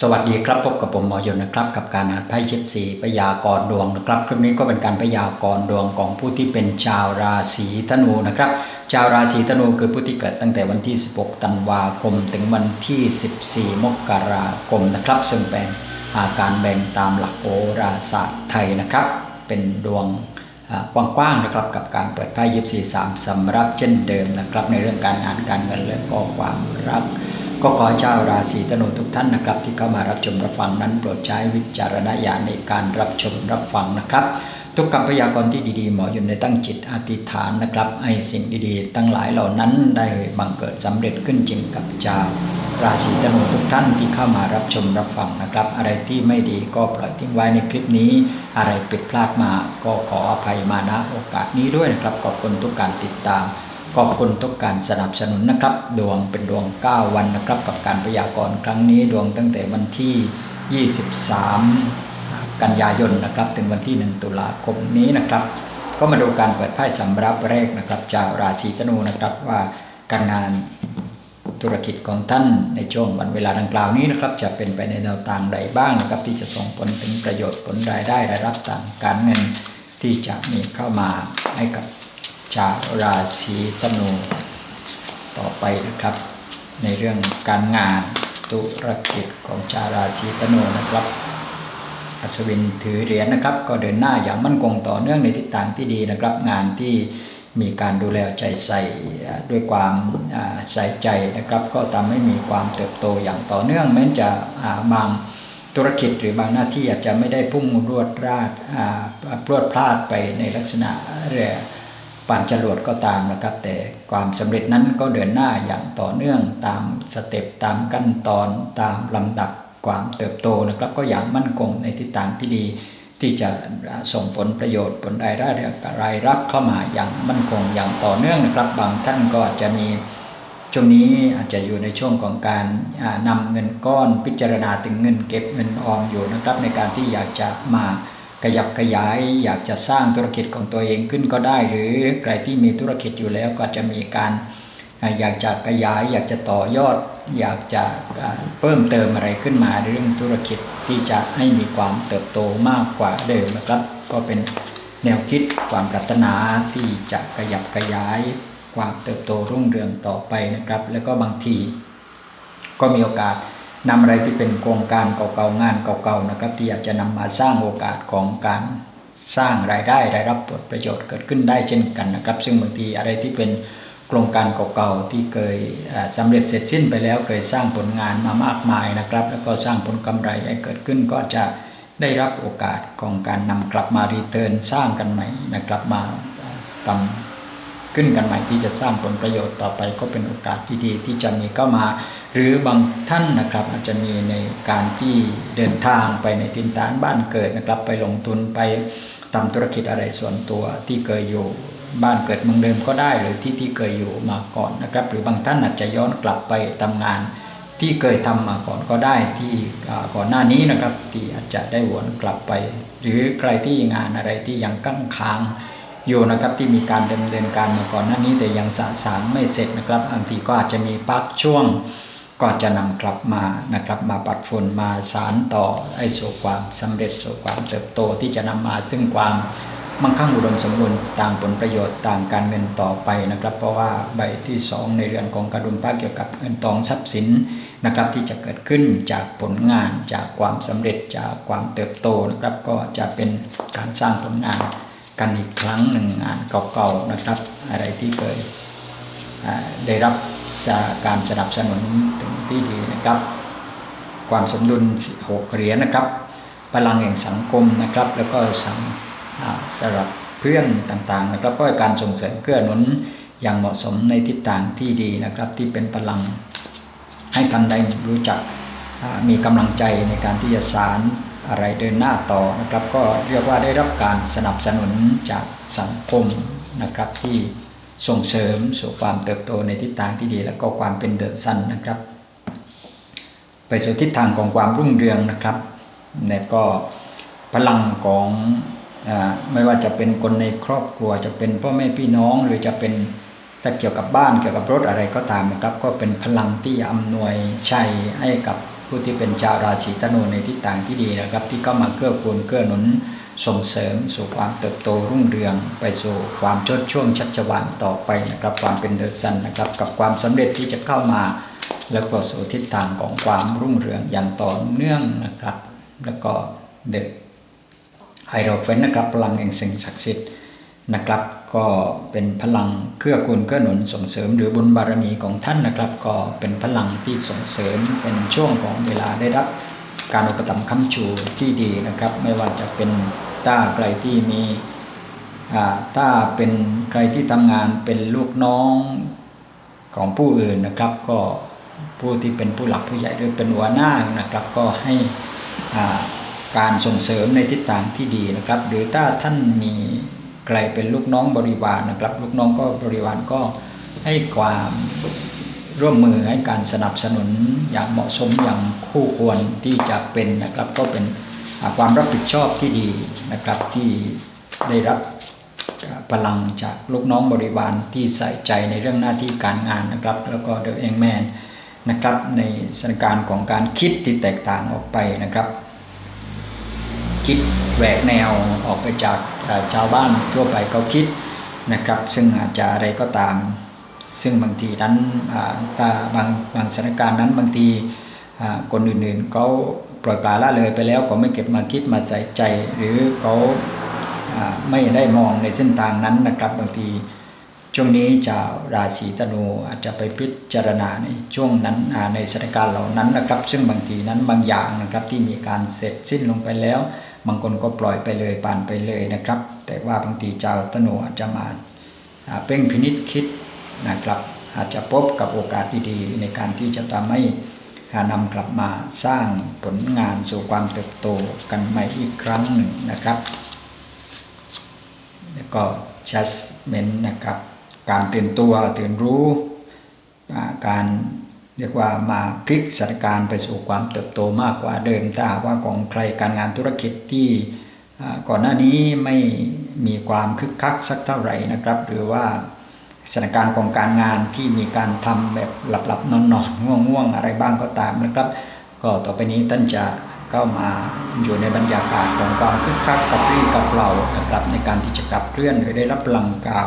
สวัสดีครับพบกับผมหมอยนนะครับกับการอ่านไพ่เชิปสีพยากรดวงนะครับคลิปนี้ก็เป็นการพยากรดวงของผู้ที่เป็นชาวราศีธนูนะครับ ชาวราศีธนูคือผู้ที่เกิดตั้งแต่วันที่ 16 ธันวาคม ถึงวันที่ 14 มกราคมนะครับ ซึ่งเป็นอาการแบ่งตามหลักโหราศาสตร์ไทยนะครับ เป็นดวง กว้างๆนะครับกับการเปิดไพ่ยิปซีสามสำรับเช่นเดิมนะครับ ในเรื่องการงานการเงินและก็ความรัก ก็ขอเจ้าราศีธนูทุกท่านนะครับ ที่เข้ามารับชมรับฟังนั้นโปรดใช้วิจารณญาณในการรับชมรับฟังนะครับ ทุกคำพยากรณ์ที่ดีๆหมออยู่ในตั้งจิตอธิษฐานนะครับให้สิ่งดีๆตั้งหลายเหล่านั้นได้บังเกิดสำเร็จขึ้นจริงกับเจ้า ราศีธนูทุกท่านที่เข้ามารับชมรับฟังนะครับ อะไรที่ไม่ดีก็ปล่อยทิ้งไว้ในคลิปนี้ อะไรผิดพลาดมาก็ขออภัยมาณโอกาสนี้ด้วยนะครับขอบคุณทุกการติดตาม ขอบคุณทุกการสนับสนุนนะครับ ดวงเป็นดวง 9 วันนะครับ กับการพยากรณ์ครั้งนี้ดวงตั้งแต่วันที่ 23 กันยายนนะครับ ถึงวันที่ 1 ตุลาคมนี้นะครับ ก็มาดูการเปิดไพ่สำรับแรกนะครับจากราศีธนูนะครับว่าการงาน ธุรกิจของท่านในช่วงวันเวลาดังกล่าวนี้นะครับ จะเป็นไปในแนวทางใดบ้างนะครับ ที่จะส่งผลถึงประโยชน์ผลรายได้รายรับต่างการเงินที่จะมีเข้ามาให้กับชาวราศีธนูต่อไปนะครับ ในเรื่องการงานธุรกิจของชาวราศีธนูนะครับอัศวินถือเหรียญนะครับ ก็เดินหน้าอย่างมั่นคงต่อเนื่องในทิศทางที่ดีนะครับ งานที่ มีการดูแลใจใส่ด้วยความใส่ใจนะครับ ก็ทำให้มีความเติบโตอย่างต่อเนื่องแม้จะบางธุรกิจหรือบางหน้าที่อาจจะไม่ได้พุ่งรวดราดพรวดพลาดไปในลักษณะเรือปั่นจรวดก็ตามนะครับ แต่ความสำเร็จนั้นก็เดินหน้าอย่างต่อเนื่องตามสเต็ปตามขั้นตอนตามลำดับความเติบโตนะครับ ก็อย่างมั่นคงในทิศทางที่ดี ที่จะส่งผลประโยชน์ผลรายได้รายรับเข้ามาอย่างมั่นคงอย่างต่อเนื่องนะครับ บางท่านก็อาจจะมีช่วงนี้อาจจะอยู่ในช่วงของการนำเงินก้อนพิจารณาถึงเงินเก็บเงินออมอยู่นะครับ ในการที่อยากจะมาขยับขยาย อยากจะสร้างธุรกิจของตัวเองขึ้นก็ได้ หรือใครที่มีธุรกิจอยู่แล้วก็จะมีการ อยากจะขยาย อยากจะต่อยอด อยากจะเพิ่มเติมอะไรขึ้นมาในเรื่องธุรกิจที่จะให้มีความเติบโตมากกว่าเดิมนะครับ ก็เป็นแนวคิดความปรารถนาที่จะขยับขยาย ความเติบโตรุ่งเรืองต่อไปนะครับ แล้วก็บางทีก็มีโอกาสนำอะไรที่เป็นโครงการเก่าๆงานเก่าๆนะครับ ที่อยากจะนำมาสร้างโอกาสของการสร้างรายได้รายรับผลประโยชน์เกิดขึ้นได้เช่นกันนะครับ ซึ่งบางทีอะไรที่เป็น โครงการเก่าๆที่เคยสำเร็จเสร็จสิ้นไปแล้วเคยสร้างผลงานมามากมายนะครับ แล้วก็สร้างผลกำไรให้เกิดขึ้นก็จะได้รับโอกาสของการนำกลับมารีเทิร์นสร้างกันใหม่นะครับมาทำขึ้นกันใหม่ที่จะสร้างผลประโยชน์ต่อไปก็เป็นโอกาสที่ดีที่จะมีเข้ามา หรือบางท่านนะครับอาจจะมีในการที่เดินทางไปในทินฐานบ้านเกิดนะครับ ไปลงทุนไปทำธุรกิจอะไรส่วนตัวที่เคยอยู่ บ้านเกิดเมืองเดิมก็ได้หรือที่ที่เคยอยู่มาก่อนนะครับ หรือบางท่านอาจจะย้อนกลับไปทำงาน ที่เคยทำมาก่อนก็ได้ที่ก่อนหน้านี้นะครับที่อาจจะได้วนกลับไป หรือใครที่งานอะไรที่ยังกั้งค้างอยู่นะครับที่มีการดำเนินการมาก่อนหน้านี้แต่ยังสะสางไม่เสร็จนะครับบางทีก็อาจจะมีพักช่วงก็จะนำกลับมานะครับมาปัดฝุ่นมาสารต่อให้สู่ความสำเร็จสู่ความเติบโตที่จะนำมาซึ่งความ มั่งคั่งอุดมสมบูรณ์ต่างผลประโยชน์ต่างการเงินต่อไปนะครับ เพราะว่าใบที่ 2 ในเรื่องของกระดุมพระเกี่ยวกับเงินทองทรัพย์สินนะครับ ที่จะเกิดขึ้นจากผลงานจากความสำเร็จจากความเติบโตนะครับ ก็จะเป็นการสร้างผลงานกันอีกครั้งหนึ่งงานเก่าๆนะครับ อะไรที่เคยได้รับการสนับสนุนถึงที่ดีนะครับ ความสมดุลหกเหรียญนะครับพลังแห่งสังคมนะครับ แล้วก็สัง สำหรับเพื่อนต่างๆนะครับ ก็การส่งเสริมเกื้อหนุนอย่างเหมาะสมในทิศทางที่ดีนะครับ ที่เป็นพลังให้ท่านได้รู้จักมีกำลังใจในการที่จะสารอะไรเดินหน้าต่อนะครับ ก็เรียกว่าได้รับการสนับสนุนจากสังคมนะครับ ที่ส่งเสริมสู่ความเติบโตในทิศทางที่ดี แล้วก็ความเป็นเดอะซันนะครับ ไปสู่ทิศทางของความรุ่งเรืองนะครับเนี่ยก็พลังของ ไม่ว่าจะเป็นคนในครอบครัวจะเป็นพ่อแม่พี่น้องหรือจะเป็นถ้าเกี่ยวกับบ้านเกี่ยวกับรถอะไรก็ตามนะครับ ก็เป็นพลังที่อำนวยชัยให้กับผู้ที่เป็นชาวราศีธนูในทิศทางที่ดีนะครับ ที่เข้ามาเกื้อกูลเกื้อหนุนส่งเสริมสู่ความเติบโตรุ่งเรือง ไปสู่ความชดช่วงชัชวานต่อไปนะครับ ความเป็นเดอะซันนะครับ กับความสำเร็จที่จะเข้ามา แล้วก็สู่ทิศทางของความรุ่งเรืองอย่างต่อเนื่องนะครับ แล้วก็เดอะ ไฮโรเฟนนะครับพลังแห่งสิ่งศักดิ์สิทธิ์นะครับ ก็เป็นพลังเกื้อกูลเกื้อหนุนส่งเสริมหรือบุญบารมีของท่านนะครับ ก็เป็นพลังที่ส่งเสริมเป็นช่วงของเวลาได้รับการอุปถัมภ์ค้ำชูที่ดีนะครับ ไม่ว่าจะเป็นต้าใครที่มีอ่าถ้าเป็นใครที่ทำงานเป็นลูกน้องของผู้อื่นนะครับ ก็ผู้ที่เป็นผู้หลักผู้ใหญ่หรือเป็นหัวหน้านะครับ ก็ให้อ่า การส่งเสริมในทิศทางที่ดีนะครับ หรือถ้าท่านมีใครเป็นลูกน้องบริวารนะครับ ลูกน้องก็บริวารก็ให้ความร่วมมือให้การสนับสนุนอย่างเหมาะสมอย่างคู่ควรที่จะเป็นนะครับ ก็เป็นความรับผิดชอบที่ดีนะครับที่ได้รับพลังจากลูกน้องบริวารที่ใส่ใจในเรื่องหน้าที่การงานนะครับ แล้วก็เดอะเองแมนนะครับในสถานการณ์ของการคิดที่แตกต่างออกไปนะครับ คิดแหวกแนวออกไปจากชาวบ้านทั่วไปเขาคิดนะครับ ซึ่งอาจจะอะไรก็ตาม ซึ่งบางทีนั้นอ่าบางบางสถานการณ์นั้นบางทีคนอื่นๆเขาปล่อยปละละเลยไปแล้วก็ไม่เก็บมาคิดมาใส่ใจ หรือเขาไม่ได้มองในเส้นทางนั้นนะครับบางทีช่วงนี้ชาวราศีธนูอาจจะไปพิจารณาในช่วงนั้นในสถานการณ์เหล่านั้นนะครับ ซึ่งบางทีนั้นบางอย่างนะครับที่มีการเสร็จสิ้นลงไปแล้ว บางคนก็ปล่อยไปเลยผ่านไปเลยนะครับ แต่ว่าบางทีชาวธนูอาจจะมาเพ่งพินิษคิดนะครับ อาจจะพบกับโอกาสดีๆในการที่จะทำให้นำกลับมาสร้างผลงานสู่ความเติบโตกันใหม่อีกครั้งหนึ่งนะครับ แล้วก็ judgment นะครับ การตื่นตัวตื่นรู้การ เรียกว่ามาพลิกสถานการณ์ไปสู่ความเติบโตมากกว่าเดิมถ้าหากว่าของใครการงานธุรกิจที่ก่อนหน้านี้ไม่มีความคึกคักสักเท่าไหร่นะครับ หรือว่าสถานการณ์ของการงานที่มีการทำแบบหลับๆนอนๆง่วงๆอะไรบ้างก็ตามนะครับ ก็ต่อไปนี้ท่านจะเข้ามาอยู่ในบรรยากาศของความคึกคักกับรี่กับเรานะครับในการที่จะกลับเคลื่อนหรือได้รับพลังกาว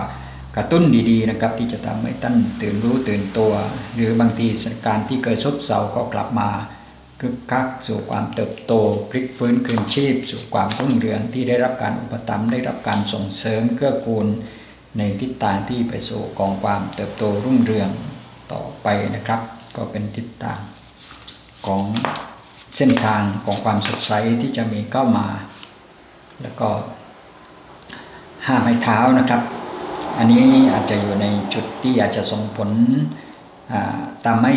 กระตุ้นดีๆนะครับ ที่จะทำให้ท่านตื่นรู้ตื่นตัว หรือบางทีสถานการณ์ที่เคยซบเซาก็กลับมาคึกคักสู่ความเติบโตพลิกฟื้นคืนชีพ สู่ความรุ่งเรืองที่ได้รับการอุปถัมภ์ได้รับการส่งเสริมเกื้อกูล ในทิศทางที่ไปสู่กองความเติบโตรุ่งเรืองต่อไปนะครับ ก็เป็นทิศทางของเส้นทางของความสดใสที่จะมีเข้ามา แล้วก็ห้าไม้เท้านะครับ อันนี้อาจจะอยู่ในจุดที่อาจจะส่งผลอ่าทำให้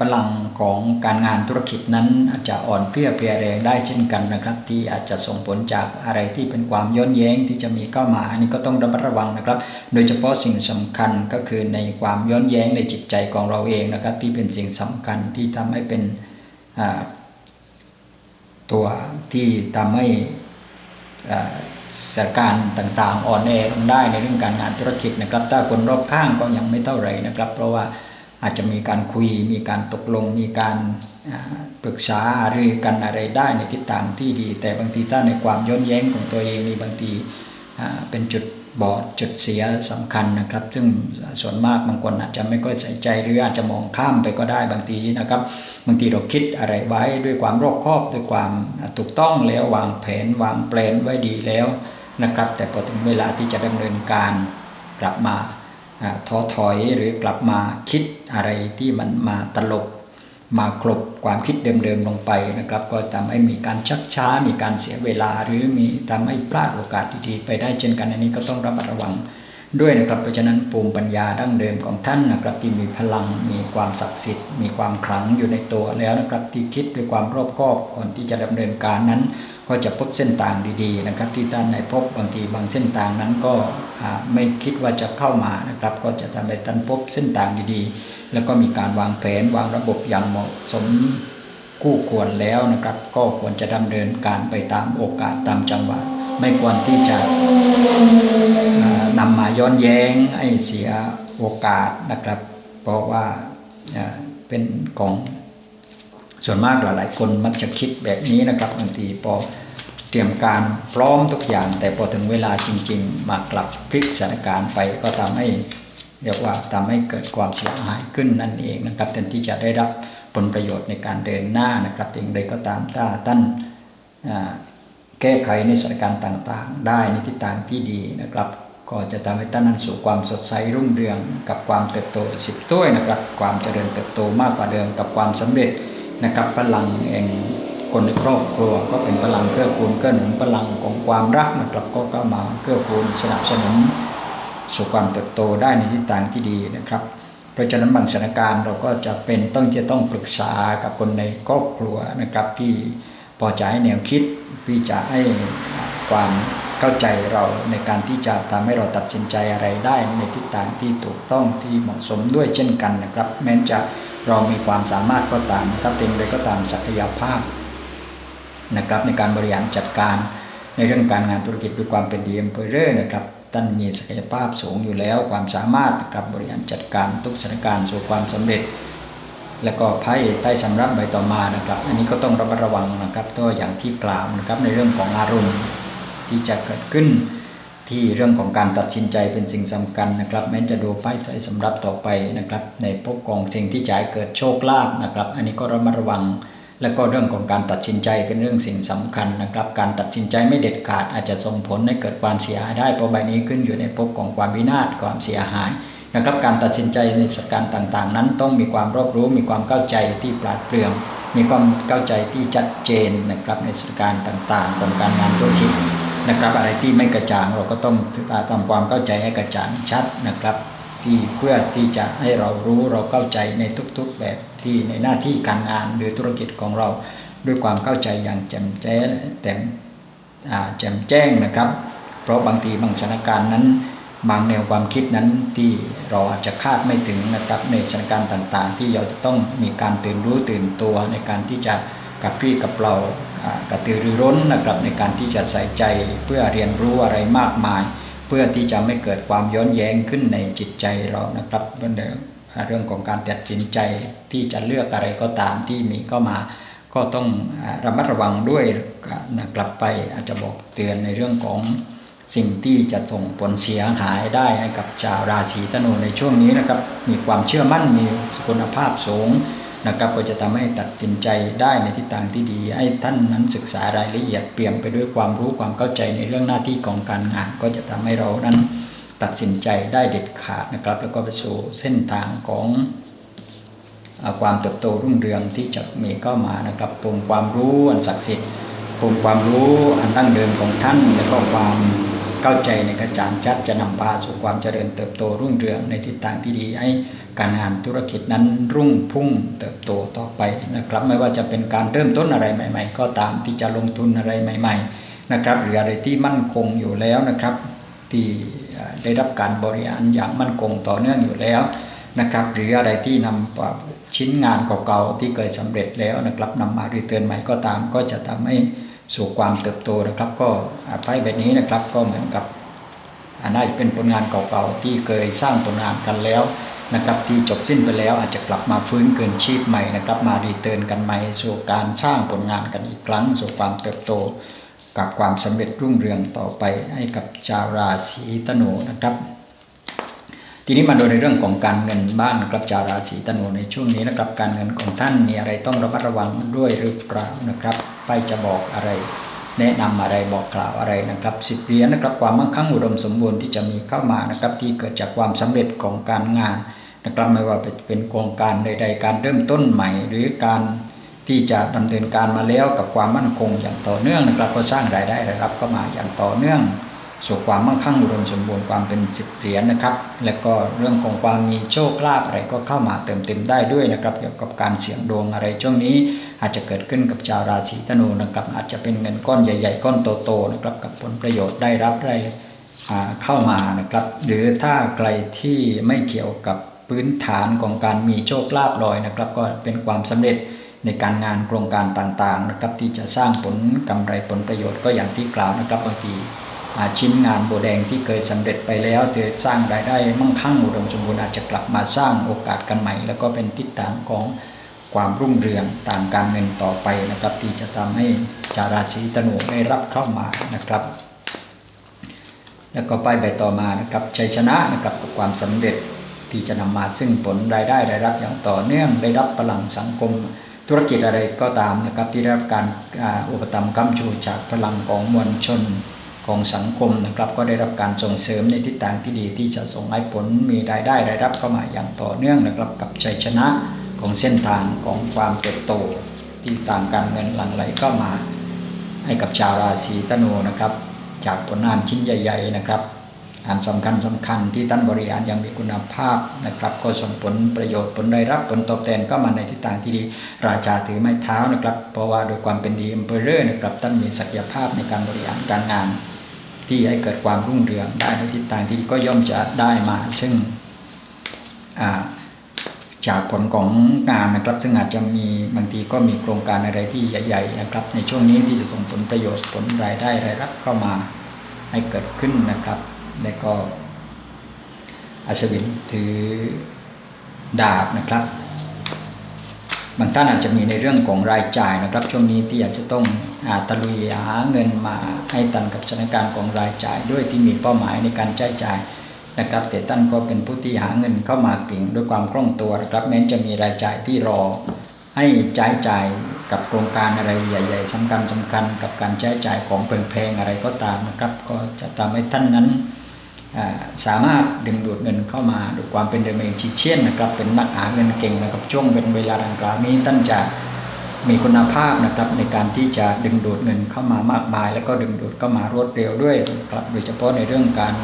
พลังของการงานธุรกิจนั้นอาจจะอ่อนเพลียเพลียแรงได้เช่นกันนะครับ ที่อาจจะส่งผลจากอะไรที่เป็นความย้อนแย้งที่จะมีเข้ามา อันนี้ก็ต้องระมัดระวังนะครับ โดยเฉพาะสิ่งสำคัญก็คือในความย้อนแย้งในจิตใจของเราเองนะครับ ที่เป็นสิ่งสำคัญที่ทำให้เป็นตัวที่ทำให้ สถานการณ์ต่างๆ อ่อนแอลงได้ในเรื่องการงานธุรกิจนะครับ ถ้าคนรอบข้างก็ยังไม่เท่าไหร่นะครับ เพราะว่าอาจจะมีการคุย มีการตกลง มีการปรึกษาหรือกันอะไรได้ในทิศทางที่ดี แต่บางทีถ้าในความย้อนแย้งของตัวเองมีบางทีเป็นจุด บอดจุดเสียสำคัญนะครับ ซึ่งส่วนมากบางคนอาจจะไม่ค่อยใส่ใจหรืออาจจะมองข้ามไปก็ได้บางทีนะครับ บางทีเราคิดอะไรไว้ด้วยความรอบคอบด้วยความถูกต้องแล้ววางแผนวางแปลนไว้ดีแล้วนะครับ แต่พอถึงเวลาที่จะดำเนินการกลับมาอ่าท้อถอยหรือกลับมาคิดอะไรที่มันมาตลบ มากลบความคิดเดิมๆลงไปนะครับ ก็ทำให้มีการชักช้า มีการเสียเวลา หรือมีทำให้พลาดโอกาสดีๆไปได้เช่นกันอันนี้ก็ต้องระมัดระวังด้วยนะครับเพราะฉะนั้นภูมิปัญญาดั้งเดิมของท่านนะครับที่มีพลังมีความศักดิ์สิทธิ์ มีความขลังอยู่ในตัวแล้วนะครับที่คิดด้วยความรอบคอบก่อนที่จะดำเนินการนั้น ก็จะพบเส้นทางดีๆนะครับ ที่ท่านในพบบางทีบางเส้นทางนั้นก็ไม่คิดว่าจะเข้ามานะครับ ก็จะทำให้ท่านพบเส้นทางดีๆ แล้วก็มีการวางแผนวางระบบอย่างเหมาะสมคู่ควรแล้วนะครับ ก็ควรจะดำเนินการไปตามโอกาสตามจังหวะ ไม่ควรที่จะอ่านำมาย้อนแย้งให้เสียโอกาสนะครับ เพราะว่าอ่าเป็นของส่วนมากหลายๆ คนมักจะคิดแบบนี้นะครับบางทีพอเตรียมการพร้อมทุกอย่าง แต่พอถึงเวลาจริง ๆ มากลับพลิกสถานการณ์ไปก็ทำให้ เรียกว่าทำให้เกิดความเสียหายขึ้นนั่นเองนะครับแทนที่จะได้รับผลประโยชน์ในการเดินหน้านะครับอย่างไรก็ตามถ้าท่านแก้ไขในสถานการณ์ต่างๆ ได้ในทิศทางที่ดีนะครับ ก็จะทำให้ท่านนั้นสู่ความสดใสรุ่งเรืองกับความเติบโตสิบตัวนะครับ ความเจริญเติบโตมากกว่าเดิมกับความสำเร็จนะครับพลังแห่งคนในครอบครัวก็เป็นพลังเกื้อกูลเกื้อหนุนพลังของความรักนะครับก็เข้ามาเกื้อกูลสนับสนุน สู่ความเติบโตได้ในทิศทางที่ดีนะครับ เพราะฉะนั้นบางสถานการณ์เราก็จะเป็นต้องจะต้องปรึกษากับคนในครอบครัวนะครับ ที่พอจะให้แนวคิดที่จะให้ความเข้าใจเราในการที่จะทำให้เราตัดสินใจอะไรได้ในทิศทางที่ถูกต้องที่เหมาะสมด้วยเช่นกันนะครับ แม้จะเรามีความสามารถก็ตามก็เต็มเลยก็ตามศักยภาพนะครับในการบริหารจัดการในเรื่องการงานธุรกิจด้วยความเป็นดีเอ็มเพเรอร์นะครับ ท่านมีศักยภาพสูงอยู่แล้ว ความสามารถนะครับบริหารจัดการทุกสถานการณ์สู่ความสำเร็จ แล้วก็ไพ่ใต้สำรับใบต่อมานะครับ อันนี้ก็ต้องระมัดระวังนะครับตัวอย่างที่กล่าวนะครับในเรื่องของอารมณ์ที่จะเกิดขึ้นที่เรื่องของการตัดสินใจเป็นสิ่งสำคัญนะครับ แม้จะดูไพ่ใต้สำรับต่อไปนะครับ ในพบกองสิ่งที่จะเกิดโชคลาภนะครับ อันนี้ก็ระมัดระวัง แล้วก็เรื่องของการตัดสินใจเป็นเรื่องสิ่งสำคัญนะครับ การตัดสินใจไม่เด็ดขาดอาจจะส่งผลให้เกิดความเสียหายได้เพราะใบนี้ขึ้นอยู่ในภพของความวินาศความเสียหายนะครับการตัดสินใจในสถานการณ์ต่างๆ นั้นต้องมีความรอบรู้ มีความเข้าใจที่ปราดเปรื่อง มีความเข้าใจที่ชัดเจนนะครับในสถานการณ์ต่างๆ ของการงานธุรกิจนะครับอะไรที่ไม่กระจ่างเราก็ต้องทำความเข้าใจให้กระจ่างชัดนะครับ ที่เพื่อที่จะให้เรารู้เราเข้าใจในทุกๆแบบ ที่ในหน้าที่การงานหรือธุรกิจของเรา ด้วยความเข้าใจอย่างแจ่มแจ้งแต่แจ่มแจ้งนะครับ เพราะบางทีบางสถานการณ์นั้น บางแนวความคิดนั้นที่เราอาจจะคาดไม่ถึงนะครับในสถานการณ์ต่างๆ ที่เราจะต้องมีการตื่นรู้ตื่นตัวในการที่จะกับพี่กับเรากระตือรือร้นนะครับในการที่จะใส่ใจเพื่อเรียนรู้อะไรมากมาย เพื่อที่จะไม่เกิดความย้อนแย้งขึ้นในจิตใจเรานะครับเรื่องเเรื่องของการตัดสินใจที่จะเลือกอะไรก็ตามที่มีเข้ามา ก็ต้องระมัดระวังด้วยนะกลับไปอาจจะบอกเตือนในเรื่องของสิ่งที่จะส่งผลเสียหายได้ให้กับชาวราศีธนูในช่วงนี้นะครับ มีความเชื่อมั่นมีคุณภาพสูงนะครับก็จะทำให้ตัดสินใจได้ในทิศทางที่ดี ให้ท่านนั้นศึกษารายละเอียดเปี่ยมไปด้วยความรู้ความเข้าใจในเรื่องหน้าที่ของการงาน ก็จะทำให้เรานั้น ตัดสินใจได้เด็ดขาดนะครับ แล้วก็ไปสู่เส้นทางของความเติบโตรุ่งเรืองที่จะมีเข้ามานะครับปุ่มความรู้อันศักดิ์สิทธิ์ปุ่มความรู้อันดั้งเดิมของท่าน แล้วก็ความเข้าใจในกระจางชัดจะนำพาสู่ความเจริญเติบโตรุ่งเรืองในทิศทางที่ดีให้การงานธุรกิจนั้นรุ่งพุ่งเติบโตต่อไปนะครับ ไม่ว่าจะเป็นการเริ่มต้นอะไรใหม่ ๆ ก็ตามที่จะลงทุนอะไรใหม่ ๆ นะครับหรืออะไรที่มั่นคงอยู่แล้วนะครับ ที่ ได้รับการบริหารอย่างมั่นคงต่อเนื่องอยู่แล้วนะครับ หรืออะไรที่นำชิ้นงานเก่าๆที่เคยสำเร็จแล้วนะครับนำมารีเทิร์นใหม่ก็ตาม ก็จะทำให้สู่ความเติบโตนะครับ ก็ไพ่แบบนี้นะครับก็เหมือนกับน่าจะเป็นผลงานเก่าๆที่เคยสร้างผลงานกันแล้วนะครับที่จบสิ้นไปแล้วอาจจะกลับมาฟื้นเกินชีพใหม่นะครับ มารีเทิร์นกันใหม่สู่การสร้างผลงานกันอีกครั้งสู่ความเติบโต กับความสำเร็จรุ่งเรืองต่อไปให้กับชาวราศีธนูนะครับ ทีนี้มาดูในเรื่องของการเงินบ้านกับชาวราศีธนูในช่วงนี้นะครับ การเงินของท่านมีอะไรต้องระมัดระวังด้วยหรือเปล่านะครับ ไปจะบอกอะไรแนะนำอะไรบอกกล่าวอะไรนะครับสิบเหรียญนะครับความมั่งคั่งอุดมสมบูรณ์ที่จะมีเข้ามานะครับที่เกิดจากความสำเร็จของการงานนะครับไม่ว่าเป็นโครงการใด ๆ การเริ่มต้นใหม่หรือการ ที่จะดำเนินการมาแล้วกับความมั่นคงอย่างต่อเนื่องนะครับก็สร้างรายได้รายรับก็มาอย่างต่อเนื่องสู่ความมั่งคั่งอุดมสมบูรณ์ความเป็นสิบเหรียญนะครับ และก็เรื่องของความมีโชคลาภอะไรก็เข้ามาเติมเต็มได้ด้วยนะครับเกี่ยวกับการเสี่ยงดวงอะไรช่วงนี้ อาจจะเกิดขึ้นกับชาวราศีธนูนะครับ อาจจะเป็นเงินก้อนใหญ่ๆ ก้อนโตๆนะครับกับผลประโยชน์ได้รับได้เข้ามานะครับ หรือถ้าใครที่ไม่เกี่ยวกับพื้นฐานของการมีโชคลาภลอยนะครับ ก็เป็นความสำเร็จ ในการงานโครงการต่างๆนะครับที่จะสร้างผลกำไรผลประโยชน์ก็อย่างที่กล่าวนะครับบางทีชิ้นงานโบแดงที่เคยสำเร็จไปแล้วเธอสร้างรายได้มั่งคั่งอุดมสมบูรณ์อาจจะกลับมาสร้างโอกาสกันใหม่ แล้วก็เป็นทิศทางของความรุ่งเรืองต่างการเงินต่อไปนะครับ ที่จะทำให้ชาราศีธนูได้รับเข้ามานะครับแล้วก็ป้ายใบต่อมานะครับชัยชนะนะครับกับความสำเร็จที่จะนำมาซึ่งผลรายได้ได้รับอย่างต่อเนื่องได้รับพลังสังคม ธุรกิจอะไรก็ตามนะครับที่ได้รับการอุปถัมภ์ค้ำชูจากพลังของมวลชนของสังคมนะครับก็ได้รับการส่งเสริมในทิศทางที่ดีที่จะส่งให้ผลมีรายได้รายรับเข้ามาอย่างต่อเนื่องนะครับกับชัยชนะของเส้นทางของความเติบโต ที่ต่างการเงินหลั่งไหลเข้ามา ให้กับชาวราศีธนูนะครับ จากผลงานชิ้นใหญ่ ๆ นะครับ อันสำคัญสำคัญที่ท่านบริหารยังมีคุณภาพนะครับก็ส่งผลประโยชน์ผลได้รับผลตอบแทนก็มาในทิศทางที่ดีราชาถือไม้เท้านะครับ เพราะว่าโดยความเป็นดีอำเภอเร่อนะครับท่านมีศักยภาพในการบริหารการงาน ที่ให้เกิดความรุ่งเรืองได้ในทิศทางที่ก็ย่อมจะได้มาซึ่งจากผลของงานนะครับ ซึ่งอาจจะมีบางทีก็มีโครงการอะไรที่ใหญ่ๆนะครับ ในช่วงนี้ที่จะส่งผลประโยชน์ผลรายได้รายรับเข้ามาให้เกิดขึ้นนะครับ แล้วก็อัศวินถือดาบนะครับ บางท่านอาจจะมีในเรื่องของรายจ่ายนะครับ ช่วงนี้ที่อยากจะต้องหาตะลุยหาเงินมาให้ตันกับสถานการณ์ของรายจ่ายด้วยที่มีเป้าหมายในการใช้จ่ายนะครับแต่ท่านก็เป็นผู้ที่หาเงินเข้ามาเก่งด้วยความคล่องตัวนะครับ แม้จะมีรายจ่ายที่รอให้ใช้จ่ายกับโครงการอะไรใหญ่ๆสำคัญสำคัญกับการใช้จ่ายของแพงๆอะไรก็ตามนะครับ ก็จะทำให้ท่านนั้น สามารถดึงดูดเงินเข้ามาด้วยความเป็นเดเมงชิเชียนนะครับเป็นนักหาเงินเก่งนะครับช่วงเป็นเวลาดังกล่าวนี้ท่านจะมีคุณภาพนะครับในการที่จะดึงดูดเงินเข้ามามากมาย แล้วก็ดึงดูดเข้ามารวดเร็วด้วยครับโดยเฉพาะในเรื่องการ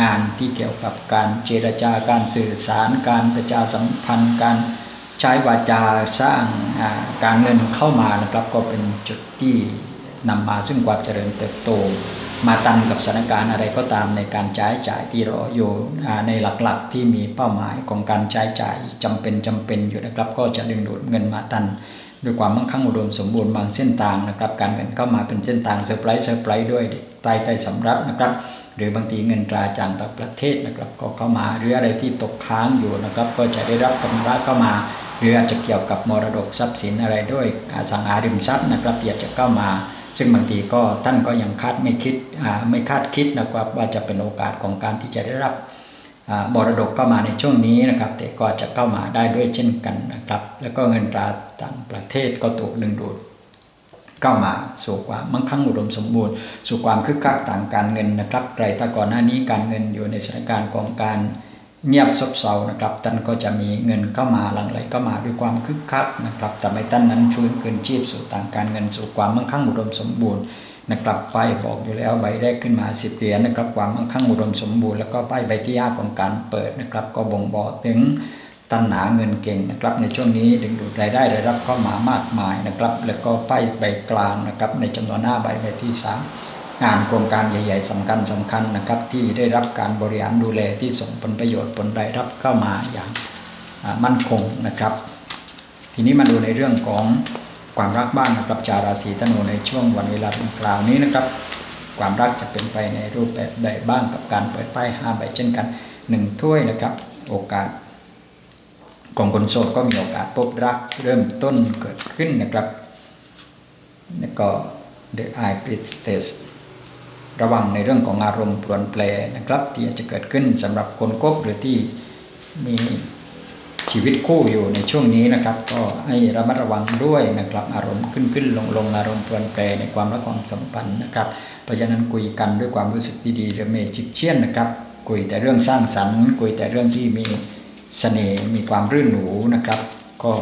งานที่เกี่ยวกับการเจรจาการสื่อสาร การประชาสัมพันธ์ การใช้วาจาสร้างการเงินเข้ามานะครับ ก็เป็นจุดที่นำมาซึ่งความเจริญเติบโต มาตันกับสถานการณ์อะไรก็ตามในการใช้จ่ายที่เรออยู่ในหลักๆที่มีเป้าหมายของการใช้จ่ายจำเป็นจำเป็นอยู่นะครับ ก็จะดึงดูดเงินมาตันด้วยความมั่งคั่งอุดมสมบูรณ์บางเส้นทางนะครับ การเงินเข้ามาเป็นเส้นทางเซอร์ไพรส์เซอร์ไพรส์ด้วยใต้ใต้สำรับนะครับ หรือบางทีเงินตราจากต่างประเทศนะครับ ก็เข้ามาหรืออะไรที่ตกค้างอยู่นะครับ ก็จะได้รับกำไรเข้ามา หรืออาจจะเกี่ยวกับมรดกทรัพย์สินอะไรด้วยอสังหาริมทรัพย์นะครับที่อาจจะเข้ามา ซึ่งบางทีก็ท่านก็ยังคาดไม่คิดไม่คาดคิดนะครับว่าจะเป็นโอกาสของการที่จะได้รับมรดกเข้ามาในช่วงนี้นะครับ แต่ก็จะเข้ามาได้ด้วยเช่นกันนะครับ แล้วก็เงินตราต่างประเทศก็ถูกดึงดูดเข้ามาสู่ความมั่งคั่งอุดมสมบูรณ์สู่ความคึกคักต่างการเงินนะครับใครถ้าก่อนหน้านี้การเงินอยู่ในสถานการณ์ของการ เงียบซบเซานะครับ ท่านก็จะมีเงินเข้ามาหลั่งไหลเข้ามาด้วยความคึกคักนะครับทำให้ท่านนั้นฟื้นคืนชีพสู่ต่างการเงินสู่ความมั่งคั่งอุดมสมบูรณ์นะครับป้ายบอกอยู่แล้วใบแรกขึ้นมาสิบเหรียญนะครับ ความมั่งคั่งอุดมสมบูรณ์แล้วก็ป้ายใบที่ยากของการเปิดนะครับ ก็บ่งบอกถึงตันหนาเงินเก่งนะครับในช่วงนี้ดึงดูดรายได้รายรับเข้ามามากมายนะครับ แล้วก็ป้ายใบกลางนะครับในจำนวนหน้าใบใบที่สาม งานโครงการใหญ่ ๆสำคัญสำคัญนะครับ ที่ได้รับการบริหารดูแลที่ส่งผลประโยชน์ผลรายรับเข้ามาอย่างมั่นคงนะครับ ทีนี้มาดูในเรื่องของความรักบ้างนะครับจาราศีธนูในช่วงวันเวลาดังกล่าวนี้นะครับ ความรักจะเป็นไปในรูปแบบใดบ้างกับการเปิดป้ายห้าใบเช่นกันหนึ่งถ้วยนะครับ โอกาสของคนโสดก็มีโอกาสพบรักเริ่มต้นเกิดขึ้นนะครับ แล้วก็ the eye p r e t e s ระวังในเรื่องของอารมณ์ปรวนแปรนะครับ ที่อาจจะเกิดขึ้นสำหรับคนคบหรือที่มีชีวิตคู่อยู่ในช่วงนี้นะครับ ก็ให้ระมัดระวังด้วยนะครับ อารมณ์ขึ้นขึ้นลงลงอารมณ์ปรวนแปรในความรักความสัมพันธ์นะครับเพราะฉะนั้นคุยกันด้วยความรู้สึกดีๆหรือเมจิกเชียนนะครับคุยแต่เรื่องสร้างสรรค์ คุยแต่เรื่องที่มีเสน่ห์มีความรื่นหรูนะครับ ก็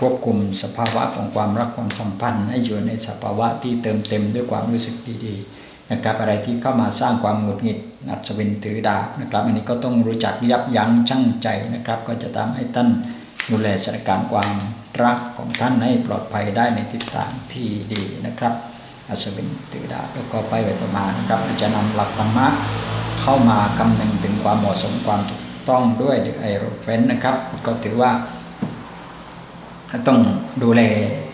ควบคุมสภาวะของความรักความสัมพันธ์ ให้อยู่ในสภาวะที่เติมเต็มด้วยความรู้สึกดีๆ นะครับอะไรที่เข้ามาสร้างความหงุดหงิดอัศวินถือดาบนะครับ อันนี้ก็ต้องรู้จักยับยั้งชั่งใจนะครับ ก็จะทำให้ท่านดูแลสถานการณ์ความรักของท่านให้ปลอดภัยได้ในทิศทางที่ดีนะครับ อัศวินถือดาบแล้วก็ไปไวต่อมานะครับจะนำหลักธรรมะเข้ามาคำนึงถึงความเหมาะสมความถูกต้องด้วยไอโรเฟนนะครับ ก็ถือว่า ต้องดูแล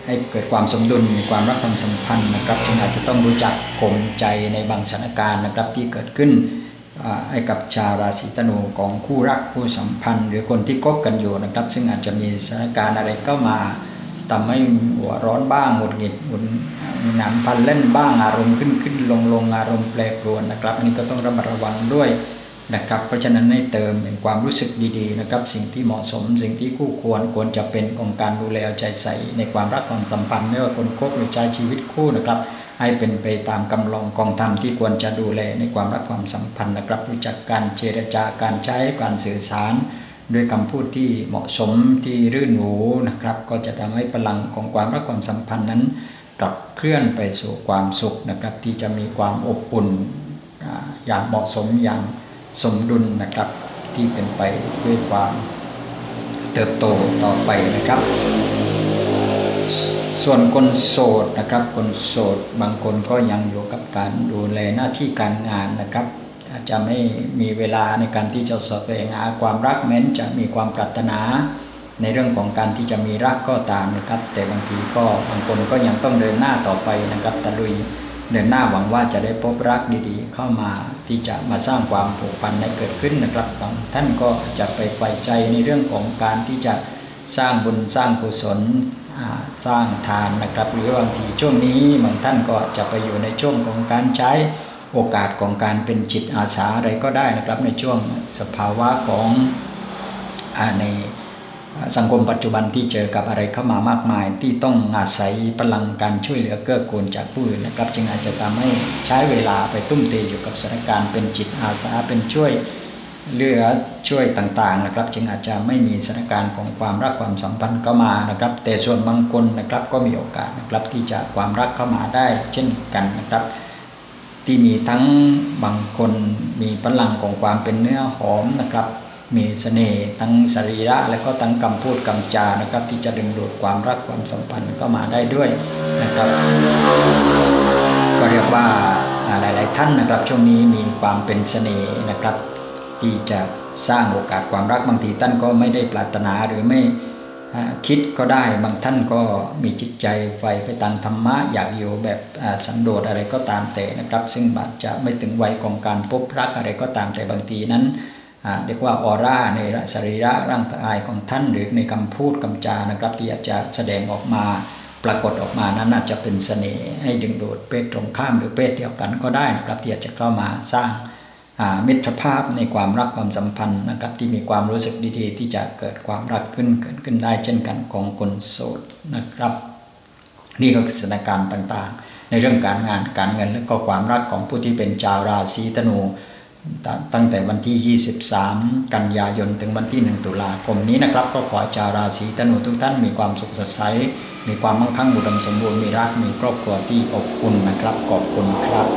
ให้เกิดความสมดุลมีความรักความสัมพันธ์นะครับจึงอาจจะต้องรู้จักข่มใจในบางสถานการณ์นะครับที่เกิดขึ้นให้กับชาวราศีธนูของคู่รักคู่สัมพันธ์ หรือคนที่คบกันอยู่นะครับ ซึ่งอาจจะมีสถานการณ์อะไรก็มาทำให้หัวร้อนบ้างหงุดหงิดหงุดหนันพันเล่นบ้างอารมณ์ขึ้นขึ้นลงลงอารมณ์แปรปรวนนะครับ อันนี้ก็ต้องระมัดระวังด้วย นะครับ เพราะฉะนั้นให้เติมเป็นความรู้สึกดีๆนะครับ สิ่งที่เหมาะสม สิ่งที่คู่ควรควรจะเป็นของการดูแลใจใสในความรักความสัมพันธ์ไม่ว่าคนคบหรือใช้ชีวิตคู่นะครับ ให้เป็นไปตามกำลองกองธรรมที่ควรจะดูแลในความรักความสัมพันธ์นะครับ รู้จักการเจรจาการใช้การสื่อสารด้วยคำพูดที่เหมาะสมที่รื่นหูนะครับ ก็จะทำให้พลังของความรักความสัมพันธ์นั้นกลับเคลื่อนไปสู่ความสุขนะครับ ที่จะมีความอบอุ่นอย่างเหมาะสมอย่าง สมดุลนะครับที่เป็นไปด้วยความเติบโตต่อไปนะครับ ส่วนคนโสดนะครับคนโสดบางคนก็ยังอยู่กับการดูแลหน้าที่การงานนะครับ อาจจะไม่มีเวลาในการที่จะแสวงหาความรักแม้นจะมีความปรารถนา ในเรื่องของการที่จะมีรักก็ตามนะครับ แต่บางทีก็บางคนก็ยังต้องเดินหน้าต่อไปนะครับตะลุย เดินหน้าหวังว่าจะได้พบรักดีๆ เข้ามาที่จะมาสร้างความผูกพันให้เกิดขึ้นนะครับบางท่านก็จะไปไฟใจในเรื่องของการที่จะสร้างบุญสร้างกุศลสร้างทานนะครับ หรือบางทีช่วงนี้บางท่านก็จะไปอยู่ในช่วงของการใช้โอกาสของการเป็นจิตอาสาอะไรก็ได้นะครับ ในช่วงสภาวะของใน สังคมปัจจุบันที่เจอกับอะไรเข้ามามากมาย ที่ต้องอาศัยพลังการช่วยเหลือเกื้อกูลจากผู้อื่นนะครับ จึงอาจจะทำให้ใช้เวลาไปตุ้มเตอยู่กับสถานการณ์เป็นจิตอาสาเป็นช่วยเหลือช่วยต่างๆนะครับ จึงอาจจะไม่มีสถานการณ์ของความรักความสัมพันธ์เข้ามานะครับ แต่ส่วนบางคนนะครับก็มีโอกาสนะครับที่จะความรักเข้ามาได้เช่นกันนะครับที่มีทั้งบางคนมีพลังของความเป็นเนื้อหอมนะครับ มีเสน่ห์ทั้งสรีระและก็ทั้งคำพูดคำจานะครับ ที่จะดึงดูดความรักความสัมพันธ์ก็มาได้ด้วยนะครับ ก็เรียกว่าหลาย ๆ ท่านนะครับ ช่วงนี้มีความเป็นเสน่ห์นะครับ ที่จะสร้างโอกาสความรักบางทีท่านก็ไม่ได้ปรารถนาหรือไม่คิดก็ได้บางท่านก็มีจิตใจไฟไปตามธรรมะอยากอยู่แบบสันโดษอะไรก็ตามแต่นะครับ ซึ่งอาจจะไม่ถึงวัยของการพบรักอะไรก็ตามแต่บางทีนั้น เรียกว่าออร่าในสรีระร่างกายของท่านหรือในคำพูดคำจานะครับที่อาจจะแสดงออกมาปรากฏออกมานั้นอาจจะเป็นเสน่ห์ให้ดึงดูดเพศตรงข้ามหรือเพศเดียวกันก็ได้นะครับที่อาจจะเข้ามาสร้างมิตรภาพในความรักความสัมพันธ์นะครับที่มีความรู้สึกดีๆ ที่จะเกิดความรักขึ้นเกิดขึ้นได้เช่นกันของคนโสดนะครับ นี่ก็คือสถานการณ์ต่างๆ ในเรื่องการงานการเงินและก็ความรักของผู้ที่เป็นชาวราศีธนู ตั้งแต่วันที่ 23 กันยายน ถึงวันที่ 1 ตุลาคมนี้นะครับ ก็ขอชาวราศีธนูทุกท่านมีความสุขสดใส มีความมั่งคั่งบุดมสมบูรณ์ มีรัก มีครอบครัวที่อบอุ่นนะครับ ขอบคุณครับ